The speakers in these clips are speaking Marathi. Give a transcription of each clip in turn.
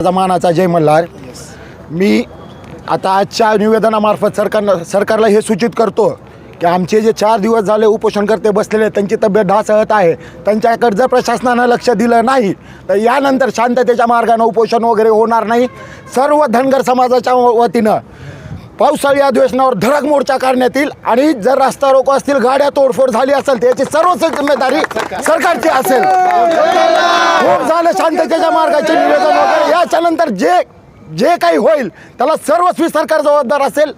माझा मानाचा जय मल्हार. मी आता आजच्या निवेदनामार्फत सरकारनं सरकारला हे सूचित करतो की आमचे जे चार दिवस झाले उपोषणकर्ते बसलेले त्यांची तब्येत ढासळत आहे. त्यांच्याकडे जर प्रशासनानं लक्ष दिलं नाही तर यानंतर शांततेच्या मार्गानं उपोषण वगैरे होणार नाही. सर्व धनगर समाजाच्या वतीनं पावसाळी अधिवेशनावर धडक मोर्चा करण्यात येईल आणि जर रस्ता रोको असतील गाड्या तोडफोड झाली असेल तर याची सर्व जिम्मेदारी सरकारची असेल. खूप झालं शांततेच्या मार्गाचे निवेदन वगैरे. याच्यानंतर जे जे काही होईल त्याला सर्वस्वी सरकार जबाबदार असेल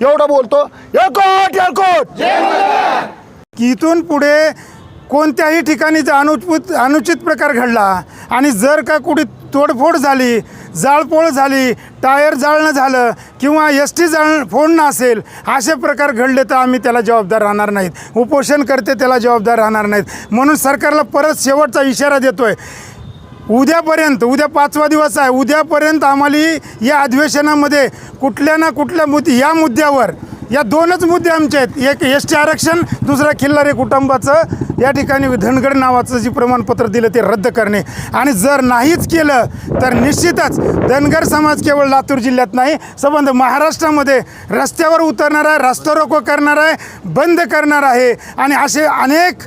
एवढं बोलतो. एकोट एकोट की इथून पुढे कोणत्याही ठिकाणी जर अनुचित अनुचित प्रकार घडला आणि जर का कुठे तोडफोड झाली जाळपोळ झाली टायर जाळणं झालं किंवा एस टी जाळ फोडणं असेल असे प्रकार घडले तर आम्ही त्याला जबाबदार राहणार नाहीत. उपोषण करते त्याला जबाबदार राहणार नाहीत. म्हणून सरकारला परत शेवटचा इशारा देतोय. उद्यापर्यंत उद्या पाचवा दिवस आहे. उद्यापर्यंत आम्हाला या अधिवेशनामध्ये कुठल्या ना कुठल्या मुद्दे या मुद्द्यावर या दोनच मुद्दे आमचे आहेत. एक एस टी आरक्षण दुसरा खिल्लारे कुटुंबाचं. या ठिकाणी धनगड नावाचं जे प्रमाणपत्र दिलं ते रद्द करणे. आणि जर नाहीच केलं तर निश्चितच धनगर समाज केवळ लातूर जिल्ह्यात नाही संबंध महाराष्ट्रामध्ये रस्त्यावर उतरणार आहे रस्ता रोको करणार आहे बंद करणार आहे. आणि असे अनेक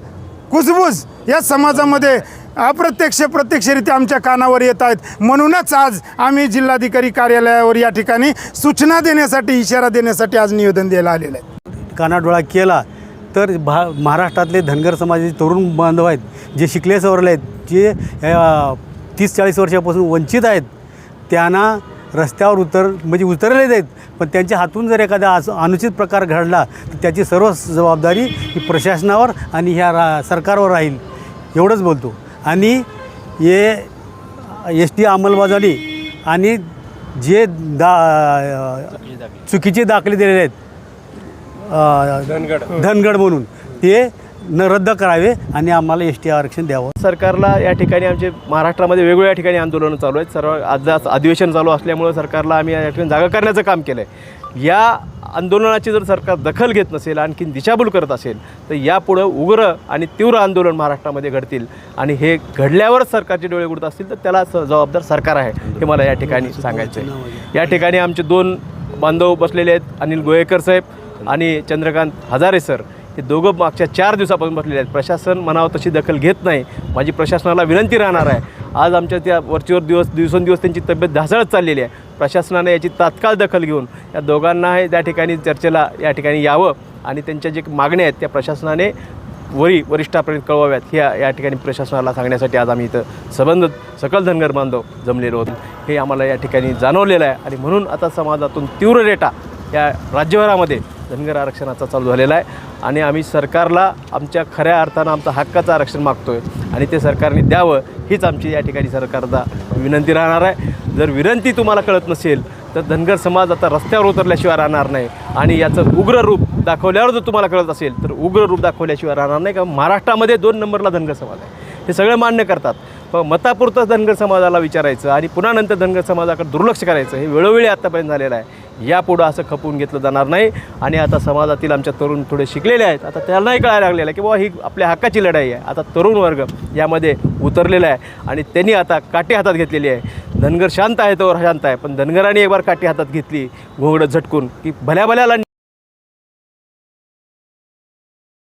कुजबूज या समाजामध्ये अप्रत्यक्ष प्रत्यक्षरित्या आमच्या कानावर येत आहेत. म्हणूनच आज आम्ही जिल्हाधिकारी कार्यालयावर या ठिकाणी सूचना देण्यासाठी इशारा देण्यासाठी आज निवेदन द्यायला आलेलं आहे. कानाडोळा केला तर भा महाराष्ट्रातले धनगर समाजाचे तरुण बांधव आहेत जे शिकले सवरले आहेत जे तीस चाळीस वर्षापासून वंचित आहेत त्यांना रस्त्यावर उतर म्हणजे उतरलेले आहेत पण त्यांच्या हातून जर एखादा अस अनुचित प्रकार घडला तर त्याची सर्व जबाबदारी ही प्रशासनावर आणि ह्या रा सरकारवर राहील. एवढंच बोलतो. आणि हे एस टी अंमलबजावणी आणि जे दा चुकीचे दाखले. दिलेले आहेत धनगड. धनगड म्हणून. ते न रद्द करावे आणि आम्हाला एस टी आरक्षण द्यावं. सरकारला या ठिकाणी आमचे महाराष्ट्रामध्ये वेगवेगळ्या ठिकाणी आंदोलनं चालू आहेत. सर्व आज अधिवेशन चालू असल्यामुळं सरकारला आम्ही या ठिकाणी जागा करण्याचं काम केलं आहे या आंदोलनाची जर सरकार दखल घेत नसेल आणखीन दिशाभूल करत असेल तर यापुढं उग्र आणि तीव्र आंदोलन महाराष्ट्रामध्ये घडतील. आणि हे घडल्यावरच सरकारचे डोळे उडत असतील तर त्याला स- जबाबदार सरकार आहे हे मला या ठिकाणी सांगायचं आहे या ठिकाणी आमचे दोन बांधव बसलेले आहेत अनिल गोयेकर साहेब आणि चंद्रकांत हजारे सर. ते दोघं मागच्या चार दिवसापासून बसलेले आहेत. प्रशासन म्हणावं तशी दखल घेत नाही. माझी प्रशासनाला विनंती राहणार आहे. आज आमच्या त्या वरचीवर दिवस दिवसेंदिवस त्यांची तब्येत ढासळत चाललेली आहे. प्रशासनाने याची तात्काळ दखल घेऊन या दोघांना हे त्या ठिकाणी चर्चेला या ठिकाणी यावं आणि त्यांच्या जे मागण्या आहेत त्या प्रशासनाने वरी वरिष्ठापर्यंत कळवाव्यात. ह्या या ठिकाणी प्रशासनाला सांगण्यासाठी आज आम्ही इथं संबंध सकल धनगर बांधव जमलेलो होतो. हे आम्हाला या ठिकाणी जाणवलेलं आहे आणि म्हणून आता समाजातून तीव्र रेटा या राज्यभरामध्ये धनगर आरक्षणाचा चालू झालेला आहे. आणि आम्ही सरकारला आमच्या खऱ्या अर्थानं आमचं हक्काचं आरक्षण मागतो आहे आणि ते सरकारने द्यावं हीच आमची या ठिकाणी सरकारला विनंती राहणार आहे. जर विनंती तुम्हाला कळत नसेल तर धनगर समाज आता रस्त्यावर उतरल्याशिवाय राहणार नाही. आणि याचं उग्र रूप दाखवल्यावर जर तुम्हाला कळत असेल तर उग्र रूप दाखवल्याशिवाय राहणार नाही. का महाराष्ट्रामध्ये दोन नंबरला धनगर समाज आहे. हे सगळं मान्य करतात. पण मतापुरतंच धनगर समाजाला विचारायचं आणि पुन्हा नंतर धनगर समाजाकडे दुर्लक्ष करायचं हे वेळोवेळी आत्तापर्यंत झालेलं आहे. यापुढं असं खपवून घेतलं जाणार नाही. आणि आता समाजातील आमच्या तरुण थोडे शिकलेले आहेत. आता त्यांनाही कळायला लागलेलं आहे की बाबा ही आपल्या हक्काची लढाई आहे. आता तरुण वर्ग यामध्ये उतरलेला आहे. आणि त्यांनी आता काठी हातात घेतलेली आहे. धनगर शांत आहे तर शांत आहे. पण धनगरांनी एक बार काठी हातात घेतली. घोंगडं झटकून. की भल्या भल्याला